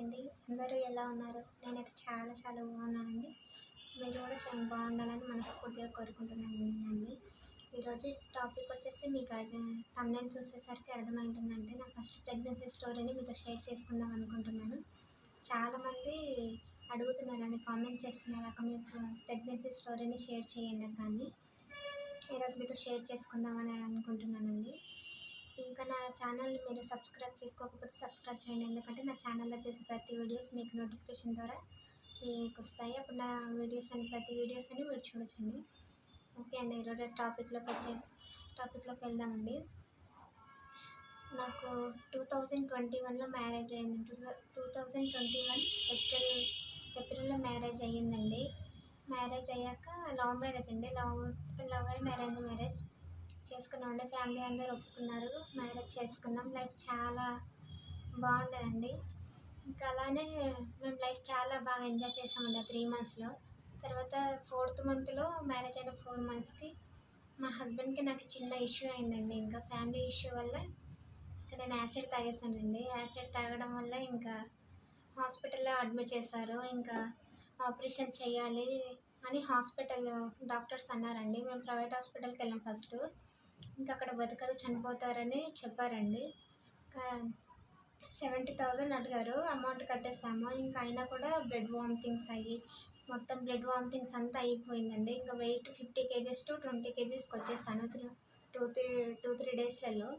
అండి. అందరూ ఎలా ఉన్నారు? నేనైతే చాలా చాలా బాగున్నానండి. మీరు కూడా చాలా బాగుండాలని మనస్ఫూర్తిగా కోరుకుంటున్నాను అండి ఈరోజు టాపిక్ వచ్చేసి మీకు తమిళ చూసేసరికి అర్థమైంటుందంటే నా ఫస్ట్ ప్రెగ్నెన్సీ స్టోరీని మీతో షేర్ చేసుకుందాం అనుకుంటున్నాను. చాలామంది అడుగుతున్నారండి కామెంట్ చేస్తున్నారు అక్క మీ ప్రెగ్నెన్సీ స్టోరీని షేర్ చేయండి కానీ ఈరోజు మీతో షేర్ చేసుకుందామని అనుకుంటున్నానండి. ఇంకా నా ఛానల్ మీరు సబ్స్క్రైబ్ చేసుకోకపోతే సబ్స్క్రైబ్ చేయండి. ఎందుకంటే నా ఛానల్లో చేసే ప్రతి వీడియోస్ మీకు నోటిఫికేషన్ ద్వారా మీకు వస్తాయి అప్పుడు నా వీడియోస్ అని ప్రతి వీడియోస్ అని మీరు చూడొచ్చండి. ఓకే అండి ఈరోజు టాపిక్లోకి వచ్చేసి టాపిక్లోకి వెళ్దామండి. నాకు టూ థౌజండ్ ట్వంటీ వన్లో మ్యారేజ్ అయింది. Two two thousand twenty one April ఏప్రిల్లో మ్యారేజ్ అయ్యిందండి. మ్యారేజ్ అయ్యాక లవ్ మ్యారేజ్ అండి. Love love and arrange marriage చేసుకున్నామండి ఫ్యామిలీ అందరూ ఒప్పుకున్నారు. మ్యారేజ్ చేసుకున్నాం. లైఫ్ చాలా బాగుండేదండి. ఇంకా అలానే మేము లైఫ్ చాలా బాగా ఎంజాయ్ చేసామండి ఆ త్రీ మంత్స్లో. తర్వాత ఫోర్త్ మంత్లో మ్యారేజ్ అయిన ఫోర్ మంత్స్కి మా హస్బెండ్కి నాకు చిన్న ఇష్యూ అయిందండి. ఇంకా ఫ్యామిలీ ఇష్యూ వల్ల ఇంకా నేను యాసిడ్ తాగేసానండి యాసిడ్ తాగడం వల్ల ఇంకా హాస్పిటల్లో అడ్మిట్ చేశారు. ఇంకా ఆపరేషన్ చేయాలి అని హాస్పిటల్ డాక్టర్స్ అన్నారండి. మేము ప్రైవేట్ హాస్పిటల్కి వెళ్ళాం ఫస్ట్. ఇంకా అక్కడ బతకదు చనిపోతారని చెప్పారండి. ఇంకా సెవెంటీ థౌజండ్ అడిగారు అమౌంట్ కట్టేసాము ఇంకా అయినా కూడా బ్లడ్ వామిటింగ్స్ అయ్యి మొత్తం బ్లడ్ వామిటింగ్స్ అంతా అయిపోయిందండి. ఇంకా weight fifty KGs to twenty కేజీస్కి వచ్చేసాను three two three two three డేస్లలో.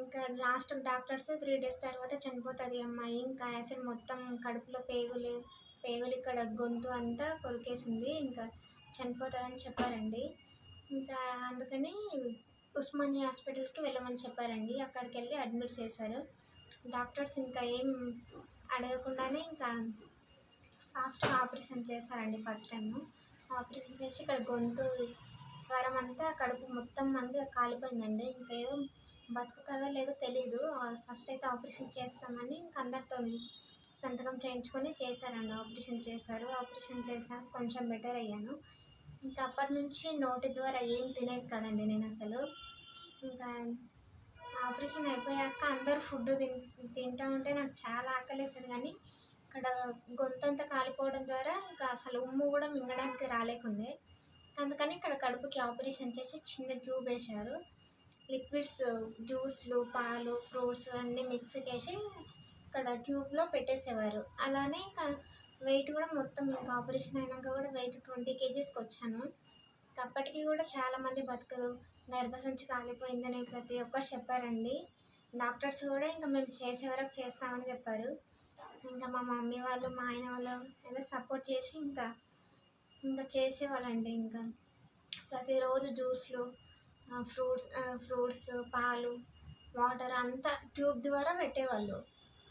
ఇంకా లాస్ట్ డాక్టర్స్ త్రీ డేస్ తర్వాత చనిపోతుంది అమ్మాయి. ఇంకా యాసిడ్ మొత్తం కడుపులో పేగులు పేగులు ఇక్కడ గొంతు అంతా కొరికేసింది. ఇంకా చనిపోతుందని చెప్పారండి. ఇంకా అందుకని ఉస్మానియా హాస్పిటల్కి వెళ్ళమని చెప్పారండి. అక్కడికి వెళ్ళి అడ్మిట్ చేశారు. డాక్టర్స్ ఇంకా ఏం అడగకుండానే ఇంకా ఫాస్ట్గా ఆపరేషన్ చేశారండి ఫస్ట్ టైం ఆపరేషన్ చేసి ఇక్కడ గొంతు స్వరం అంతా కడుపు మొత్తం అంతా కాలిపోయిందండి. ఇంకా ఏదో బతుకుతుందో లేదో తెలీదు. ఫస్ట్ అయితే ఆపరేషన్ చేస్తామని ఇంకా అందరితో సంతకం చేయించుకొని చేశారండి. ఆపరేషన్ చేశారు. ఆపరేషన్ చేశాక కొంచెం బెటర్ అయ్యాను. ఇంకా అప్పటి నుంచి నోటి ద్వారా ఏం తినేది కదండి నేను అసలు. ఇంకా ఆపరేషన్ అయిపోయాక అందరు ఫుడ్ తిన్ తింటూ ఉంటే నాకు చాలా ఆకలేసేది. కానీ ఇక్కడ గొంతంతా కాలిపోవడం ద్వారా ఇంకా అసలు ఉమ్ము కూడా మింగడానికి రాలేకుండే. అందుకని ఇక్కడ కడుపుకి ఆపరేషన్ చేసి చిన్న ట్యూబ్ వేశారు. లిక్విడ్స్ జ్యూస్లు పాలు ఫ్రూట్స్ అన్నీ మిక్స్కి వేసి ఇక్కడ ట్యూబ్లో పెట్టేసేవారు. అలానే ఇంకా వెయిట్ కూడా మొత్తం ఇంకా ఆపరేషన్ అయినాక కూడా వెయిట్ ట్వంటీ కేజీస్కి వచ్చాను. అప్పటికి కూడా చాలామంది బతకదు. గర్భసంచి కాలిపోయిందని ప్రతి ఒక్కరు చెప్పారండి. డాక్టర్స్ కూడా ఇంకా మేము చేసే వరకు చేస్తామని చెప్పారు. ఇంకా మా మమ్మీ వాళ్ళు మా ఆయన వాళ్ళు ఏదో సపోర్ట్ చేసి ఇంకా ఇంకా చేసేవాళ్ళండి ఇంకా. ప్రతిరోజు జ్యూస్లు ఫ్రూట్స్ ఫ్రూట్స్ పాలు వాటర్ అంతా ట్యూబ్ ద్వారా పెట్టేవాళ్ళు.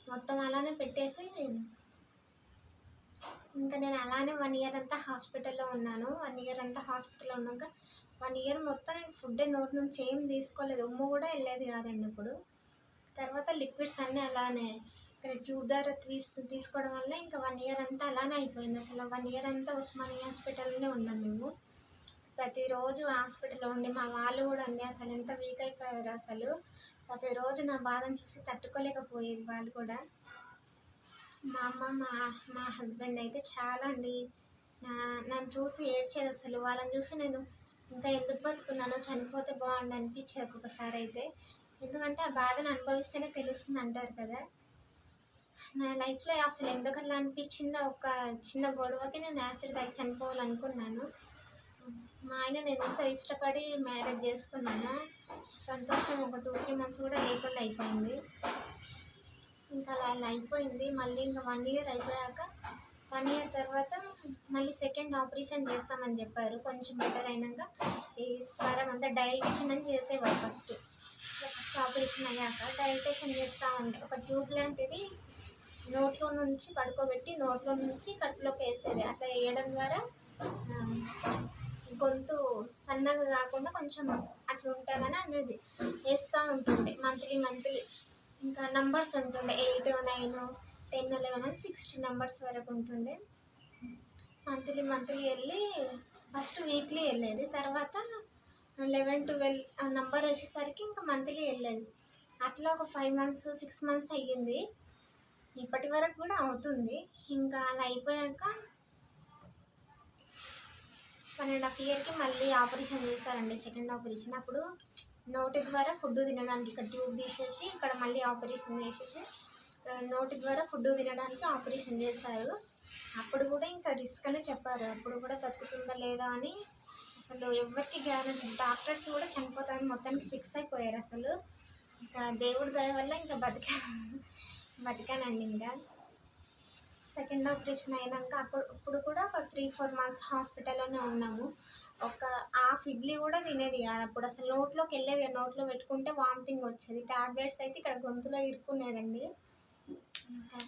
మొత్తం అలానే పెట్టేసి ఇంకా నేను అలానే వన్ ఇయర్ అంతా హాస్పిటల్లో ఉన్నాను. వన్ ఇయర్ అంతా హాస్పిటల్లో ఉన్నాక వన్ ఇయర్ మొత్తం నేను ఫుడ్ నోట్ నుంచి ఏం తీసుకోలేదు. ఉమ్ము కూడా వెళ్ళేది కాదండి ఇప్పుడు. తర్వాత లిక్విడ్స్ అన్నీ అలానే ఇక్కడ ట్యూబ్ ద్వారా తీసు తీసుకోవడం వల్ల ఇంకా వన్ ఇయర్ అంతా అలానే అయిపోయింది. అసలు వన్ ఇయర్ అంతా ఉస్మానియా హాస్పిటల్లోనే ఉన్నాం మేము. ప్రతిరోజు హాస్పిటల్లో ఉండి మా వాళ్ళు కూడా అండి అసలు ఎంత వీక్ అయిపోయారు అసలు. ప్రతిరోజు నా బాధను చూసి తట్టుకోలేకపోయేది వాళ్ళు కూడా. మా అమ్మ మా మా హస్బెండ్ అయితే చాలా అండి. నా నన్ను చూసి ఏడ్చేది అసలు. వాళ్ళని చూసి నేను ఇంకా ఎందుకు బతుకున్నానో చనిపోతే బాగుండు అనిపించేది ఒక్కొక్కసారి అయితే. ఎందుకంటే ఆ బాధను అనుభవిస్తేనే తెలుస్తుంది అంటారు కదా. నా లైఫ్లో అసలు ఎందుకట్లా అనిపించిందో ఒక చిన్న గొడవకి నేను యాసిడ్ తాగి చనిపోవాలనుకున్నాను. మా ఆయన నేను ఎంతో ఇష్టపడి మ్యారేజ్ చేసుకున్నాను. సంతోషం ఒక టూ త్రీ మంత్స్ కూడా లేకుండా అయిపోయింది. ఇంకా అలా అయిపోయింది. మళ్ళీ ఇంకా వన్ ఇయర్ అయిపోయాక వన్ ఇయర్ తర్వాత మళ్ళీ సెకండ్ ఆపరేషన్ చేస్తామని చెప్పారు. కొంచెం బెటర్ అయినాక ఈ స్వరం అంతా డైల్టేషన్ అని చేసేవారు ఫస్ట్ ఫస్ట్ ఆపరేషన్ అయ్యాక డైల్టేషన్ చేస్తూ ఉండే ఒక ట్యూబ్ లాంటిది నోట్లో నుంచి పడుకోబెట్టి నోట్లో నుంచి కట్టులోకి వేసేది. అట్లా వేయడం ద్వారా గొంతు సన్నగా కాకుండా కొంచెం అట్లా ఉంటుందని అనేది వేస్తూ ఉంటుండే మంత్లీ మంత్లీ. ఇంకా నంబర్స్ ఉంటుండే. Eight nine ten eleven sixty numbers వరకు ఉంటుండే. మంత్లీ మంత్లీ వెళ్ళి ఫస్ట్ వీక్లీ వెళ్ళేది. తర్వాత లెవెన్ ట్వెల్వ్ నంబర్ వచ్చేసరికి ఇంకా మంత్లీ వెళ్ళేది. అట్లా ఒక ఫైవ్ మంత్స్ సిక్స్ మంత్స్ అయ్యింది. ఇప్పటి వరకు కూడా అవుతుంది. ఇంకా అలా అయిపోయాక వన్ అండ్ హాఫ్ ఇయర్కి మళ్ళీ ఆపరేషన్ చేశారండి. సెకండ్ ఆపరేషన్ అప్పుడు నోటి ద్వారా ఫుడ్ తినడానికి ఇక్కడ ట్యూబ్ తీసేసి ఇక్కడ మళ్ళీ ఆపరేషన్ చేసేసి నోటి ద్వారా ఫుడ్ తినడానికి ఆపరేషన్ చేశారు. అప్పుడు కూడా ఇంకా రిస్క్ అని చెప్పారు. అప్పుడు కూడా బతుకుతుందా లేదా అని అసలు ఎవరికి గ్యారంటీ? డాక్టర్స్ కూడా చనిపోతారని మొత్తానికి ఫిక్స్ అయిపోయారు అసలు. ఇంకా దేవుడి దయ వల్ల ఇంకా బతికా బతికానండి ఇంకా. సెకండ్ ఆపరేషన్ అయినాక అప్పుడు ఇప్పుడు కూడా ఒక త్రీ ఫోర్ మంత్స్ హాస్పిటల్లోనే ఉన్నాము. ఒక హాఫ్ ఇడ్లీ కూడా తినేది కాదు. అప్పుడు అసలు నోట్లోకి వెళ్ళేది నోట్లో పెట్టుకుంటే వామిటింగ్ వచ్చేది. ట్యాబ్లెట్స్ అయితే ఇక్కడ గొంతులో ఇరుక్కునేదండి. ఇంకా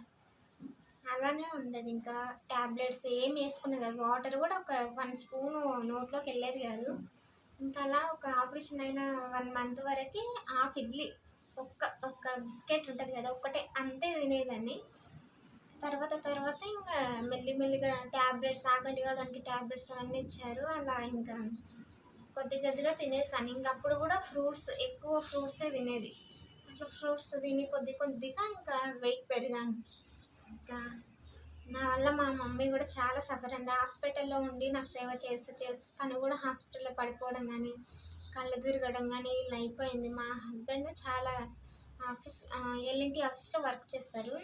అలానే ఉండేది. ఇంకా ట్యాబ్లెట్స్ ఏం వేసుకునేది కాదు. వాటర్ కూడా ఒక వన్ స్పూన్ నోట్లోకి వెళ్ళేది కాదు. ఇంకా అలా ఒక ఆపరేషన్ అయిన వన్ మంత్ వరకు హాఫ్ ఇడ్లీ ఒక్క ఒక్క బిస్కెట్ ఉంటుంది కదా ఒక్కటే అంతే తినేదాన్ని. తర్వాత తర్వాత ఇంకా మెల్లి మెల్లిగా ట్యాబ్లెట్స్ ఆకలిగా దానికి ట్యాబ్లెట్స్ అవన్నీ ఇచ్చారు. అలా ఇంకా కొద్ది కొద్దిగా తినేసాను. ఇంకప్పుడు కూడా ఫ్రూట్స్ ఎక్కువ ఫ్రూట్సే తినేది. అట్లా ఫ్రూట్స్ తిని కొద్ది కొద్దిగా ఇంకా వెయిట్ పెరిగాను. ఇంకా నా వల్ల మా మమ్మీ కూడా చాలా సఫర్ అయింది. హాస్పిటల్లో ఉండి నాకు సేవ చేస్తూ చేస్తూ తను కూడా హాస్పిటల్లో పడిపోవడం కానీ కళ్ళు తిరగడం కానీ ఇలా అయిపోయింది. మా హస్బెండ్ చాలా ఆఫీస్ ఎల్ఎన్టీ ఆఫీస్లో వర్క్ చేస్తారు.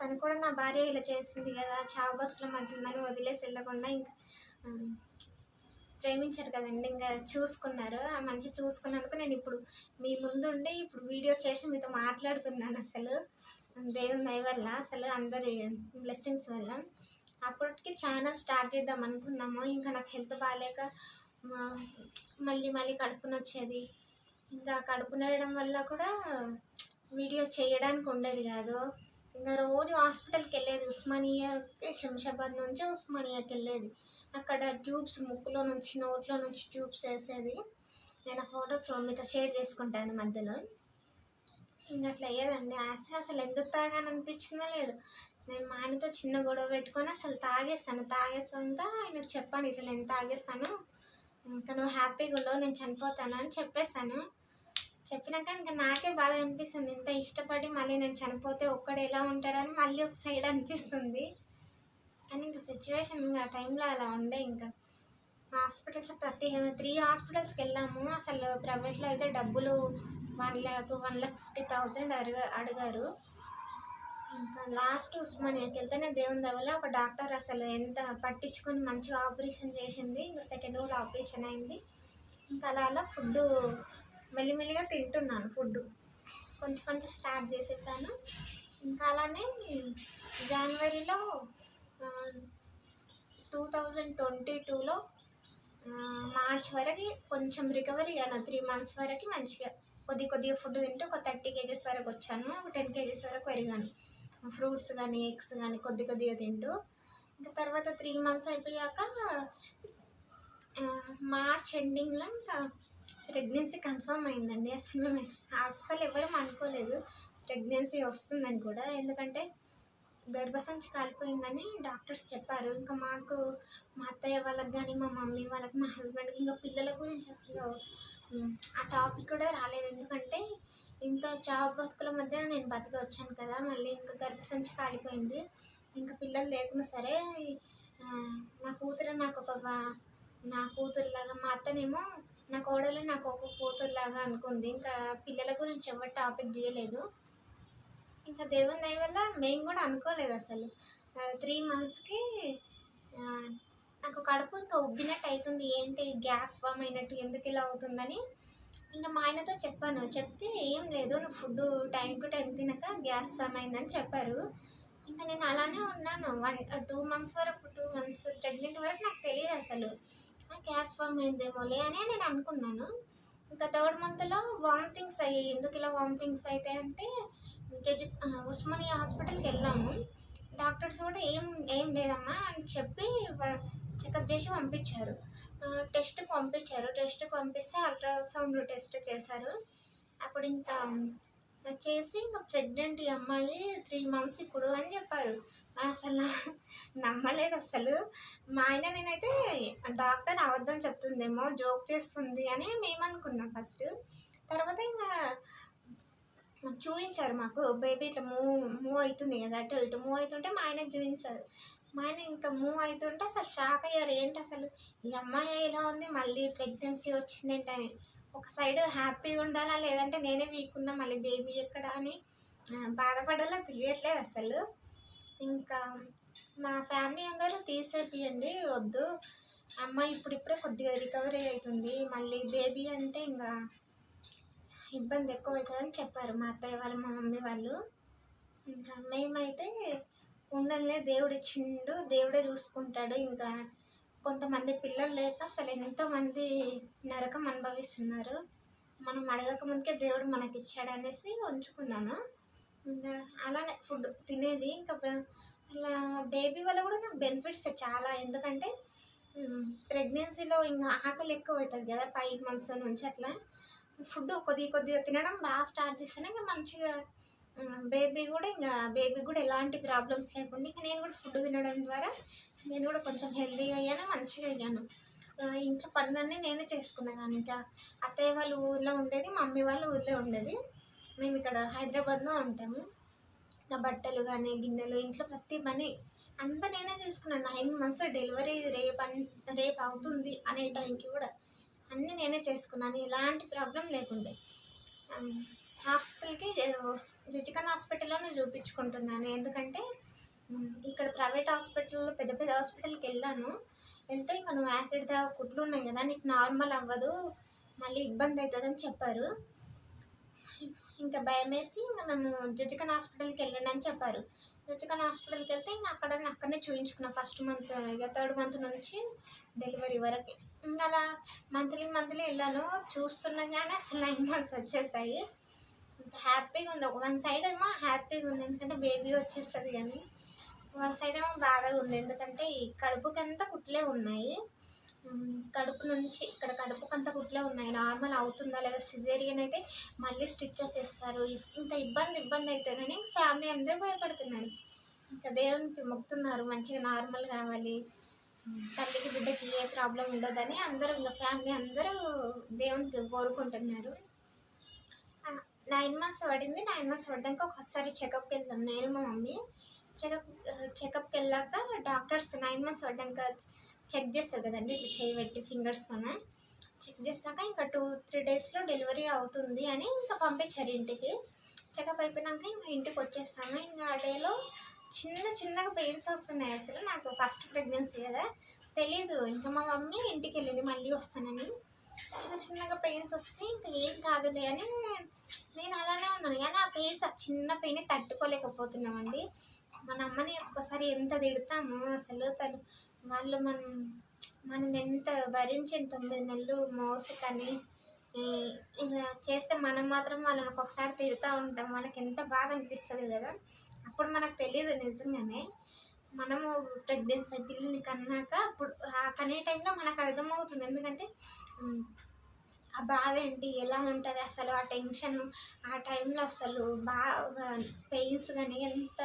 తను కూడా నా భార్య ఇలా చేసింది కదా చావు బతుకుల వదిలేసి వెళ్ళకుండా ఇంకా ప్రేమించారు కదండి ఇంకా చూసుకున్నారు. ఆ మంచి చూసుకున్నందుకు నేను ఇప్పుడు మీ ముందుండి ఇప్పుడు వీడియో చేసి మీతో మాట్లాడుతున్నాను అసలు. దేవుని దయ వల్ల అసలు అందరి బ్లెస్సింగ్స్ వల్ల. అప్పటికి ఛానల్ స్టార్ట్ చేద్దాం అనుకున్నాము. ఇంకా నాకు హెల్త్ బాగాలేక మళ్ళీ మళ్ళీ కడుపున వచ్చేది. ఇంకా కడుపు నొయ్యడం వల్ల కూడా వీడియో చేయడానికి ఉండేది కాదు. ఇంకా రోజు హాస్పిటల్కి వెళ్ళేది ఉస్మానియా శంషాబాద్ నుంచి ఉస్మానియాకి వెళ్ళేది. అక్కడ ట్యూబ్స్ ముక్కులో నుంచి నోట్లో నుంచి ట్యూబ్స్ వేసేది. నేను ఆ ఫొటోస్ మీతో షేర్ చేసుకుంటాను మధ్యలో. ఇంకా అట్లా అయ్యేదండి. అసలు అసలు ఎందుకు తాగాను అనిపించిందో లేదు. నేను మా ఆయనతో చిన్న గొడవ పెట్టుకొని అసలు తాగేస్తాను తాగేసాక ఆయనకు చెప్పాను ఇట్లా నేను తాగేస్తాను ఇంకా నువ్వు హ్యాపీగా ఉండవు నేను చనిపోతాను అని చెప్పేశాను. చెప్పినాక ఇంకా నాకే బాధ అనిపిస్తుంది. ఇంత ఇష్టపడి మళ్ళీ నేను చనిపోతే ఒక్కడు ఎలా ఉంటాడని మళ్ళీ ఒక సైడ్ అనిపిస్తుంది. కానీ ఇంకా సిచ్యువేషన్ ఇంకా టైంలో అలా ఉండే ఇంకా. హాస్పిటల్స్ ప్రతి త్రీ హాస్పిటల్స్కి వెళ్ళాము. అసలు ప్రైవేట్లో అయితే డబ్బులు one lakh one lakh fifty thousand అడిగా అడిగారు. ఇంకా లాస్ట్ ఉస్మానియాకి వెళ్తేనే దేవుని దవల్ల ఒక డాక్టర్ అసలు ఎంత పట్టించుకొని మంచిగా ఆపరేషన్ చేసింది. ఇంకా సెకండ్ కూడా ఆపరేషన్ అయింది. ఇంకా అలా అలా ఫుడ్ మెల్లిమెల్లిగా తింటున్నాను ఫుడ్ కొంచెం కొంచెం స్టార్ట్ చేసేసాను. ఇంకా అలానే జనవరిలో టూ థౌజండ్ ట్వంటీ టూలో మార్చ్ వరకు కొంచెం రికవరీ అయ్యాను. త్రీ మంత్స్ వరకు మంచిగా కొద్ది కొద్దిగా ఫుడ్ తింటూ ఒక థర్టీ కేజెస్ వరకు వచ్చాను. ఒక టెన్ కేజెస్ వరకు పెరిగాను. ఫ్రూట్స్ కానీ ఎగ్స్ కానీ కొద్ది కొద్దిగా తింటూ. ఇంకా తర్వాత త్రీ మంత్స్ అయిపోయాక మార్చ్ ఎండింగ్లో ఇంకా ప్రెగ్నెన్సీ కన్ఫర్మ్ అయిందండి. అసలు మేము అస్సలు ఎవరం అనుకోలేదు ప్రెగ్నెన్సీ వస్తుందని కూడా. ఎందుకంటే గర్భసంచి కాలిపోయిందని డాక్టర్స్ చెప్పారు. ఇంకా మాకు మా అత్తయ్య వాళ్ళకి కానీ మా మమ్మీ వాళ్ళకి మా హస్బెండ్కి ఇంకా పిల్లల గురించి అసలు ఆ టాపిక్ కూడా రాలేదు. ఎందుకంటే ఇంత చావు బతుకుల మధ్య నేను బతికి వచ్చాను కదా. మళ్ళీ ఇంకా గర్భసంచి కాలిపోయింది. ఇంకా పిల్లలు లేకున్నా సరే నా కూతురు నాకు ఒక నా కూతురులాగా మా అత్తనేమో నా కోడలు నాకు ఒక కూతురులాగా అనుకుంది. ఇంకా పిల్లల గురించి ఎవరు టాపిక్ తీయలేదు. ఇంకా దేవుని దయ వల్ల మేము కూడా అనుకోలేదు అసలు. త్రీ మంత్స్కి నాకు కడుపు ఇంకా ఉబ్బినట్టు అవుతుంది ఏంటి గ్యాస్ ఫామ్ అయినట్టు ఎందుకు ఇలా అవుతుందని ఇంకా మా ఆయనతో చెప్పాను. చెప్తే ఏం లేదు నువ్వు ఫుడ్ టైం టు టైం తినక గ్యాస్ ఫామ్ అయిందని చెప్పారు. ఇంకా నేను అలానే ఉన్నాను. వన్ టూ మంత్స్ వరకు టూ మంత్స్ ప్రెగ్నెంట్ వరకు నాకు తెలియదు అసలు. గ్యాస్ ఫామ్ అయిందేమోలే అని నేను అనుకున్నాను. ఇంకా థర్డ్ మంత్లో వామిటింగ్స్ అయ్యాయి. ఎందుకు ఇలా వామిటింగ్స్ అవుతాయి అంటే జడ్జి ఉస్మానియా హాస్పిటల్కి వెళ్ళాము. డాక్టర్స్ కూడా ఏం ఏం లేదమ్మా అని చెప్పి చెకప్ చేసి పంపించారు. టెస్ట్కి పంపించారు. టెస్ట్కి పంపిస్తే అల్ట్రాసౌండ్ టెస్ట్ చేశారు. అప్పుడు ఇంకా వచ్చేసి ఇంకా ప్రెగ్నెంట్ ఈ అమ్మాయి త్రీ మంత్స్ ఇప్పుడు అని చెప్పారు. అసలు నమ్మలేదు అసలు. మా ఆయన నేనైతే డాక్టర్ అవద్దని చెప్తుందేమో జోక్ చేస్తుంది అని మేము అనుకున్నాం ఫస్ట్ తర్వాత ఇంకా చూపించారు మాకు. బేబీ ఇట్లా మూవ్ మూవ్ అవుతుంది కదా అటు ఇటు మూవ్ అవుతుంటే మా ఆయనకు చూపించారు మా ఆయన ఇంకా మూవ్ అవుతుంటే అసలు షాక్ అయ్యారు. ఏంటి అసలు? ఈ అమ్మాయి ఇలా ఉంది మళ్ళీ ప్రెగ్నెన్సీ వచ్చింది ఏంటని ఒక సైడ్ హ్యాపీగా ఉండాలా లేదంటే నేనే వీక్ ఉన్నా మళ్ళీ బేబీ ఎక్కడ అని బాధపడాలో బాధపడాలా తెలియట్లేదు అసలు. ఇంకా మా ఫ్యామిలీ అందరూ తీసేపియండి వద్దు. అమ్మాయి ఇప్పుడిప్పుడే కొద్దిగా రికవరీ అవుతుంది మళ్ళీ బేబీ అంటే ఇంకా ఇబ్బంది ఎక్కువ అవుతుందని చెప్పారు మా అత్తయ్య వాళ్ళు మా మమ్మీ వాళ్ళు. ఇంకా మేమైతే ఉండలే దేవుడు ఇచ్చిండు దేవుడే చూసుకుంటాడు. ఇంకా కొంతమంది పిల్లలు లేక అసలు ఎంతోమంది నరకం అనుభవిస్తున్నారు? మనం అడగక ముందుకే దేవుడు మనకి ఇచ్చాడు అనేసి ఉంచుకున్నాను. ఇంకా అలానే ఫుడ్ తినేది. ఇంకా అలా బేబీ వల్ల కూడా నాకు బెనిఫిట్స్ చాలా. ఎందుకంటే ప్రెగ్నెన్సీలో ఇంకా ఆకలి ఎక్కువ అవుతుంది కదా ఫైవ్ మంత్స్ నుంచి అట్లా. ఫుడ్ కొద్ది కొద్దిగా తినడం బాగా స్టార్ట్ చేస్తేనే ఇంకా మంచిగా బేబీ కూడా ఇంకా బేబీ కూడా ఎలాంటి ప్రాబ్లమ్స్ లేకుండా ఇంకా నేను కూడా ఫుడ్ తినడం ద్వారా నేను కూడా కొంచెం హెల్తీగా అయ్యాను మంచిగా అయ్యాను. ఇంట్లో పనులన్నీ నేనే చేసుకునేదాన్ని ఇంకా. అత్తయ్య వాళ్ళు ఊర్లో ఉండేది మమ్మీ వాళ్ళు ఊర్లో ఉండేది. మేము ఇక్కడ హైదరాబాద్లో ఉంటాము. నా బట్టలు కానీ గిన్నెలు ఇంట్లో ప్రతి పని అంతా నేనే చేసుకున్నాను. నైన్ మంత్స్ డెలివరీ రేపు రేపు అవుతుంది అనే టైంకి కూడా అన్నీ నేనే చేసుకున్నాను. ఎలాంటి ప్రాబ్లం లేకుండే. హాస్పిటల్కి జిజికన్ హాస్పిటల్లోనే చూపించుకుంటున్నాను. ఎందుకంటే ఇక్కడ ప్రైవేట్ హాస్పిటల్లో పెద్ద పెద్ద హాస్పిటల్కి వెళ్ళాను. వెళ్తే ఇంకా నువ్వు యాసిడ్ దా కుట్లు ఉన్నాయి కదా నీకు నార్మల్ అవ్వదు. మళ్ళీ ఇబ్బంది అవుతుందని చెప్పారు. ఇంకా భయం వేసి ఇంకా మేము జడ్జికన్ హాస్పిటల్కి వెళ్ళండి అని చెప్పారు. జడ్జికన్ హాస్పిటల్కి వెళ్తే ఇంకా అక్కడ అక్కడనే చూయించుకున్నా. ఫస్ట్ మంత్ ఇక థర్డ్ మంత్ నుంచి డెలివరీ వరకు. ఇంకా అలా మంత్లీ మంత్లీ వెళ్ళాను. చూస్తున్నాగానే అసలు నైన్ మంత్స్ వచ్చేసాయి. హ్యాపీగా ఉంది ఒక వన్ సైడ్ ఏమో హ్యాపీగా ఉంది ఎందుకంటే బేబీ వచ్చేస్తుంది కానీ వన్ సైడ్ ఏమో బాధగా ఉంది ఎందుకంటే ఈ కడుపుకంతా కుట్లే ఉన్నాయి. కడుపు నుంచి ఇక్కడ కడుపుకంతా కుట్లే ఉన్నాయి. నార్మల్ అవుతుందా లేదా సిజేరియన్ అయితే మళ్ళీ స్టిచ్చెస్ వేస్తారు. ఇంకా ఇబ్బంది ఇబ్బంది అవుతుందని ఫ్యామిలీ అందరూ భయపడుతున్నారు. ఇంకా దేవునికి మొక్కుతున్నారు. మంచిగా నార్మల్ కావాలి. తల్లికి బిడ్డకి ఏ ప్రాబ్లం ఉండదని అందరూ ఇంకా ఫ్యామిలీ అందరూ దేవునికి కోరుకుంటున్నారు. నైన్ మంత్స్ పడింది. నైన్ మంత్స్ పడ్డాక ఒకసారి చెకప్కి వెళ్తాం నేను మా మమ్మీ. చెకప్ చెకప్కి వెళ్ళాక డాక్టర్స్ నైన్ మంత్స్ పడ్డాక చెక్ చేస్తారు కదండి. ఇట్లా చేయి పెట్టి ఫింగర్స్తోనే చెక్ చేశాక ఇంకా టూ త్రీ డేస్లో డెలివరీ అవుతుంది అని ఇంకా పంపించారు ఇంటికి. చెకప్ అయిపోయినాక ఇంకా ఇంటికి వచ్చేసాను ఇంకా ఆ డేలో చిన్న చిన్నగా పెయిన్స్ వస్తున్నాయి అసలు. నాకు ఫస్ట్ ప్రెగ్నెన్సీ కదా. తెలీదు. ఇంకా మా మమ్మీ ఇంటికి వెళ్ళింది. మళ్ళీ వస్తానని. చిన్న చిన్నగా పెయిన్స్ వస్తే ఇంకా ఏం కాదులే అని నేను అలానే ఉన్నాను. కానీ ఆ పెయిన్స్ ఆ చిన్న పెయిన్ తట్టుకోలేకపోతున్నామండి. మన అమ్మని ఒక్కసారి ఎంత తిడతామో అసలు తను వాళ్ళు మనం మనం ఎంత భరించిన తొమ్మిది నెలలు మోసుకని ఇలా చేస్తే మనం మాత్రం వాళ్ళని ఒక్కొక్కసారి తిడుతూ ఉంటాం. మనకి ఎంత బాధ అనిపిస్తుంది కదా. అప్పుడు మనకు తెలియదు నిజంగానే. మనము ప్రెగ్నెన్సీ పిల్లల్ని కన్నాక అప్పుడు ఆ కనే టైంలో మనకు అర్థమవుతుంది. ఎందుకంటే ఆ బాధ ఏంటి? ఎలా ఉంటుంది అసలు? ఆ టెన్షన్ ఆ టైంలో అసలు బాగా పెయిన్స్ కానీ ఎంత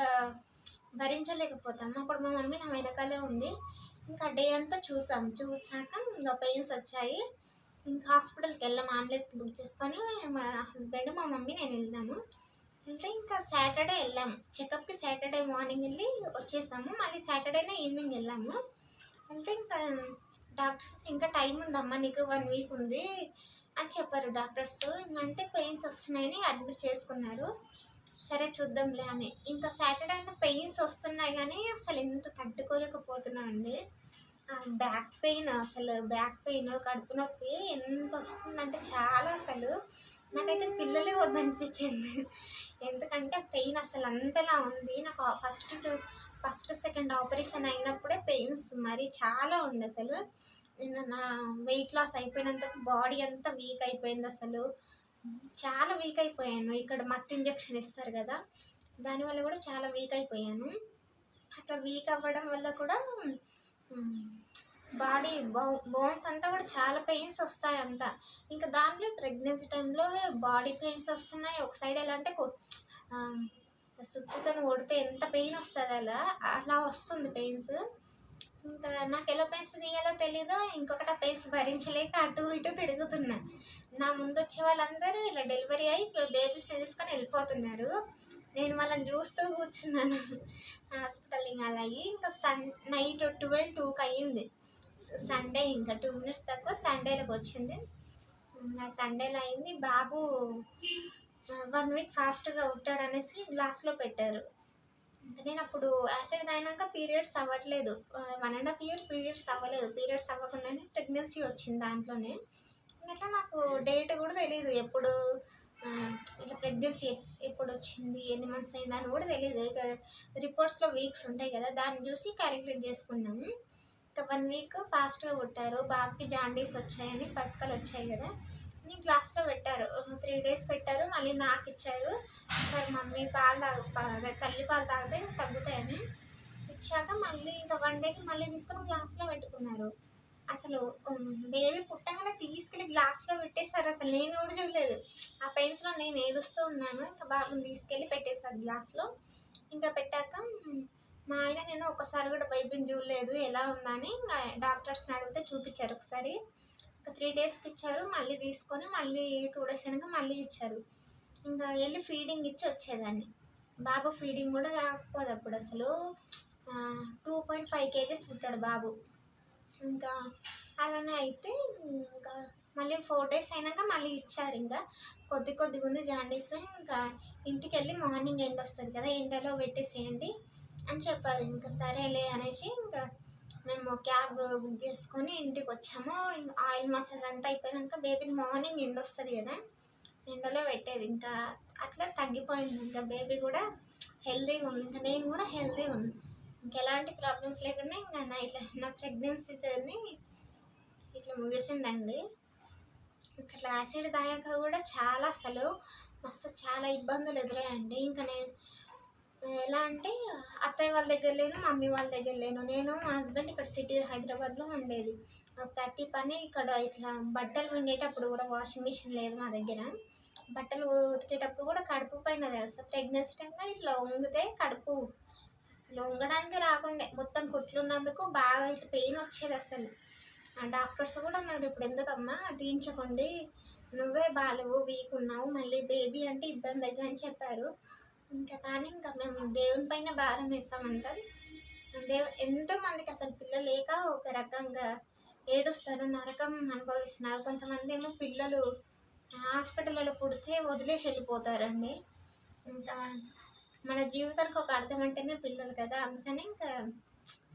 భరించలేకపోతాం అప్పుడు మా మమ్మీ నా వెనకాలే ఉంది. ఇంకా డే అంతా చూసాం. చూసాక ఇంకా పెయిన్స్ వచ్చాయి. ఇంకా హాస్పిటల్కి వెళ్ళాం. అంబులెన్స్కి బుక్ చేసుకొని మా హస్బెండ్ మా మమ్మీ నేను వెళ్ళాము అంటే ఇంకా సాటర్డే వెళ్ళాము చెకప్కి సాటర్డే మార్నింగ్ వెళ్ళి వచ్చేసాము. మళ్ళీ సాటర్డేనే ఈవినింగ్ వెళ్ళాము. అంటే ఇంకా డాక్టర్స్ ఇంకా టైం ఉందమ్మా నీకు వన్ వీక్ ఉంది అని చెప్పారు డాక్టర్స్. ఇంకంటే పెయిన్స్ వస్తున్నాయని అడ్మిట్ చేసుకున్నారు. సరే చూద్దాంలే అని. ఇంకా సాటర్డే అయినా పెయిన్స్ వస్తున్నాయి కానీ అసలు ఎంత తట్టుకోలేకపోతున్నాం అండి బ్యాక్ పెయిన్ అసలు బ్యాక్ పెయిన్ కడుపు నొప్పి ఎంత వస్తుందంటే చాలా అసలు. నాకైతే పిల్లలే వద్దనిపించింది. ఎందుకంటే పెయిన్ అసలు అంతలా ఉంది. నాకు ఫస్ట్ ఫస్ట్ సెకండ్ ఆపరేషన్ అయినప్పుడే పెయిన్స్ మరి చాలా ఉంది అసలు. నేను నా వెయిట్ లాస్ అయిపోయినంత బాడీ అంతా వీక్ అయిపోయింది అసలు. చాలా వీక్ అయిపోయాను. ఇక్కడ మత్తు ఇంజెక్షన్ ఇస్తారు కదా దానివల్ల కూడా చాలా వీక్ అయిపోయాను. అట్లా వీక్ అవ్వడం వల్ల కూడా బాడీ బో బోన్స్ అంతా కూడా చాలా పెయిన్స్ వస్తాయి అంతా. ఇంకా దాంట్లో ప్రెగ్నెన్సీ టైంలో బాడీ పెయిన్స్ వస్తున్నాయి. ఒక సైడ్ ఎలా అంటే సుత్తితో కొడితే ఎంత పెయిన్ వస్తుంది అలా అలా వస్తుంది పెయిన్స్. ఇంకా నాకు ఎలా పేస్ తీయాలో తెలీదు ఇంకొకటి ఆ భరించలేక అటు ఇటు తిరుగుతున్నా. నా ముందు వచ్చే వాళ్ళందరూ ఇలా డెలివరీ అయ్యి బేబీస్ని తీసుకొని వెళ్ళిపోతున్నారు. నేను వాళ్ళని చూస్తూ కూర్చున్నాను. హాస్పిటల్ ఇంకా అలా అయ్యి ఇంకా సన్ నైట్ ట్వెల్వ్ టూకి అయ్యింది. సండే ఇంకా టూ మినిట్స్ తక్కువ సండేలకు వచ్చింది. సండేలో అయింది. బాబు వన్ వీక్ ఫాస్ట్గా ఉంటాడు అనేసి గ్లాస్లో పెట్టారు. నేను అప్పుడు యాసిడ్ తాగినాక పీరియడ్స్ అవ్వట్లేదు. One and half year periods అవ్వలేదు. పీరియడ్స్ అవ్వకుండానే ప్రెగ్నెన్సీ వచ్చింది దాంట్లోనే. ఇట్లా నాకు డేట్ కూడా తెలియదు ఎప్పుడు ఇట్లా ప్రెగ్నెన్సీ ఎప్పుడు వచ్చింది ఎన్ని మంత్స్ అయింది అని కూడా తెలియదు ఇక రిపోర్ట్స్లో వీక్స్ ఉంటాయి కదా దాన్ని చూసి క్యాలిక్యులేట్ చేసుకున్నాము ఇంకా వన్ వీక్ ఫాస్ట్గా పుట్టారు. బాబుకి జాండీస్ వచ్చాయని పసకలు వచ్చాయి కదా. అన్నీ గ్లాస్లో పెట్టారు. త్రీ డేస్ పెట్టారు. మళ్ళీ నాకు ఇచ్చారు. సరే మమ్మీ పాలు తాగు తల్లి పాలు తాగితే తగ్గుతాయని ఇచ్చాక మళ్ళీ ఇంకా వన్ డేకి మళ్ళీ తీసుకొని గ్లాస్లో పెట్టుకున్నారు. అసలు బేబీ పుట్టగానే తీసుకెళ్ళి గ్లాస్లో పెట్టేస్తారు అసలు నేను కూడా చూడలేదు. ఆ పెయిన్స్లో నేను ఏడుస్తూ ఉన్నాను. ఇంకా బాబుని తీసుకెళ్ళి పెట్టేశారు గ్లాస్లో ఇంకా పెట్టాక మా ఆయన నేను ఒకసారి కూడా బైబిల్ చూడలేదు. ఎలా ఉందని ఇంకా డాక్టర్స్ని అడిగితే చూపించారు ఒకసారి. ఒక త్రీ డేస్కి ఇచ్చారు మళ్ళీ తీసుకొని మళ్ళీ టూ డేస్ అయినాక మళ్ళీ ఇచ్చారు. ఇంకా వెళ్ళి ఫీడింగ్ ఇచ్చి వచ్చేదాన్ని. బాబు ఫీడింగ్ కూడా రాకపోదు అప్పుడు అసలు. టూ పాయింట్ ఫైవ్ కేజెస్ పుట్టాడు బాబు. ఇంకా అలానే అయితే ఇంకా మళ్ళీ ఫోర్ డేస్ అయినాక మళ్ళీ ఇచ్చారు ఇంకా. కొద్ది కొద్దిగా ఉంది జాండీస్. ఇంకా ఇంటికి వెళ్ళి మార్నింగ్ ఎండ వస్తుంది కదా ఎండలో పెట్టేసేయండి అని చెప్పారు. ఇంకా సరేలే అనేసి ఇంకా మేము క్యాబ్ బుక్ చేసుకొని ఇంటికి వచ్చాము. ఆయిల్ మసాజ్ అంతా అయిపోయాక బేబీని మార్నింగ్ ఎండ వస్తుంది కదా ఎండలో పెట్టేది. ఇంకా అట్లా తగ్గిపోయింది. ఇంకా బేబీ కూడా హెల్తీగా ఉంది. ఇంకా నేను కూడా హెల్తీగా ఉంది ఇంకెలాంటి ప్రాబ్లమ్స్ లేకుండా ఇంకా నా ఇట్లా నా ప్రెగ్నెన్సీ జర్నీ ఇట్లా ముగిసిందండి. ఇంకా ఇట్లా యాసిడ్ తాగాక కూడా చాలా అసలు మస్తు చాలా ఇబ్బందులు ఎదురయ్యండి ఇంకా నేను ఎలా అంటే అత్తయ్య వాళ్ళ దగ్గర లేను మమ్మీ వాళ్ళ దగ్గర లేను. నేను మా హస్బెండ్ ఇక్కడ సిటీ హైదరాబాద్లో ఉండేది. ప్రతి పని ఇక్కడ ఇట్లా బట్టలు విండేటప్పుడు కూడా వాషింగ్ మిషన్ లేదు మా దగ్గర. బట్టలు ఉతికేటప్పుడు కూడా కడుపు పైన తెలుసు? ప్రెగ్నెన్సీ టైంలో ఇట్లా వంగితే కడుపు. అసలు వంగడానికి రాకుండే. మొత్తం కుట్లున్నందుకు బాగా ఇట్లా పెయిన్ వచ్చేది అసలు. డాక్టర్స్ కూడా అన్నారు ఇప్పుడు ఎందుకమ్మా తీయించుకోండి? నువ్వే బాలేవు వీక్ ఉన్నావు మళ్ళీ బేబీ అంటే ఇబ్బంది అవుతుంది అని చెప్పారు. ఇంకా కానీ ఇంకా మేము దేవుని పైన భారం వేస్తామంతా దేవు ఎంతో మందికి అసలు పిల్లలు లేక ఒక రకంగా ఏడుస్తారు. నరకం అనుభవిస్తున్నారు. కొంతమంది ఏమో పిల్లలు హాస్పిటల్లో పుడితే వదిలేసి వెళ్ళిపోతారండి. ఇంకా మన జీవితానికి ఒక అర్థం అంటేనే పిల్లలు కదా. అందుకని ఇంకా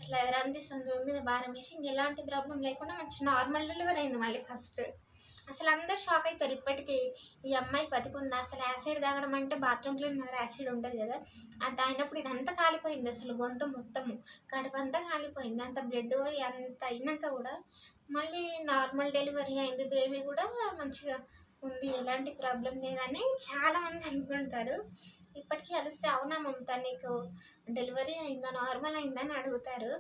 అట్లా ఎదురందిస్తుంది దేవుని మీద భారం వేసి ఇంక ఎలాంటి ప్రాబ్లం లేకుండా మంచి నార్మల్ డెలివరీ అయింది మళ్ళీ ఫస్ట్ అసలు అందరు షాక్ అవుతారు ఇప్పటికీ. ఈ అమ్మాయి బతికుందా? అసలు యాసిడ్ తాగడం అంటే బాత్రూమ్ క్లీనర్ యాసిడ్ ఉంటుంది కదా. అది తాగినప్పుడు ఇదంతా కాలిపోయింది అసలు గొంతు మొత్తము. కడుపు అంతా కాలిపోయింది. అంత బ్లడ్ అంత అయినాక కూడా మళ్ళీ నార్మల్ డెలివరీ అయింది. బేబీ కూడా మంచిగా ఉంది ఎలాంటి ప్రాబ్లం లేదని చాలామంది అనుకుంటారు. ఇప్పటికీ కలిస్తే అవునా మమత నీకు? డెలివరీ అయిందా? నార్మల్ అయిందా అని అడుగుతారు.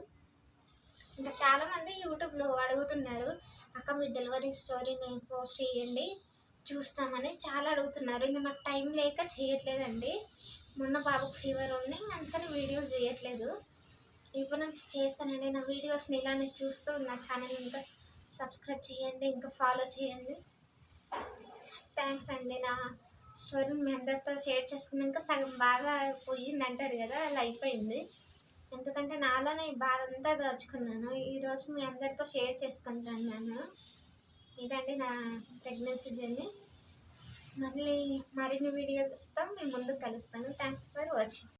ఇంకా చాలామంది యూట్యూబ్లో అడుగుతున్నారు అక్క మీ డెలివరీ స్టోరీని పోస్ట్ చేయండి చూస్తామని. చాలా అడుగుతున్నారు. ఇంకా నాకు టైం లేక చేయట్లేదండి. మొన్న బాబుకు ఫీవర్ ఉంది అందుకని వీడియోస్ చేయట్లేదు. ఇప్పటి నుంచి చేస్తానండి. నా వీడియోస్ని ఇలానే చూస్తూ నా ఛానల్ ఇంకా సబ్స్క్రైబ్ చేయండి ఇంకా ఫాలో చేయండి. థ్యాంక్స్ అండి. నా స్టోరీని మీ అందరితో షేర్ చేసుకున్నాక సగం బాగా పోయింది అంటారు కదా అలా అయిపోయింది. ఎందుకంటే నాలోనే ఈ బాధ అంతా దాచుకున్నాను. ఈరోజు మీ అందరితో షేర్ చేసుకుంటున్నాను ఇదండి నా ప్రెగ్నెన్సీ జర్నీ. మళ్ళీ మరిన్ని వీడియోస్తో మేము ముందుకు కలుస్తాను. Thanks for watching.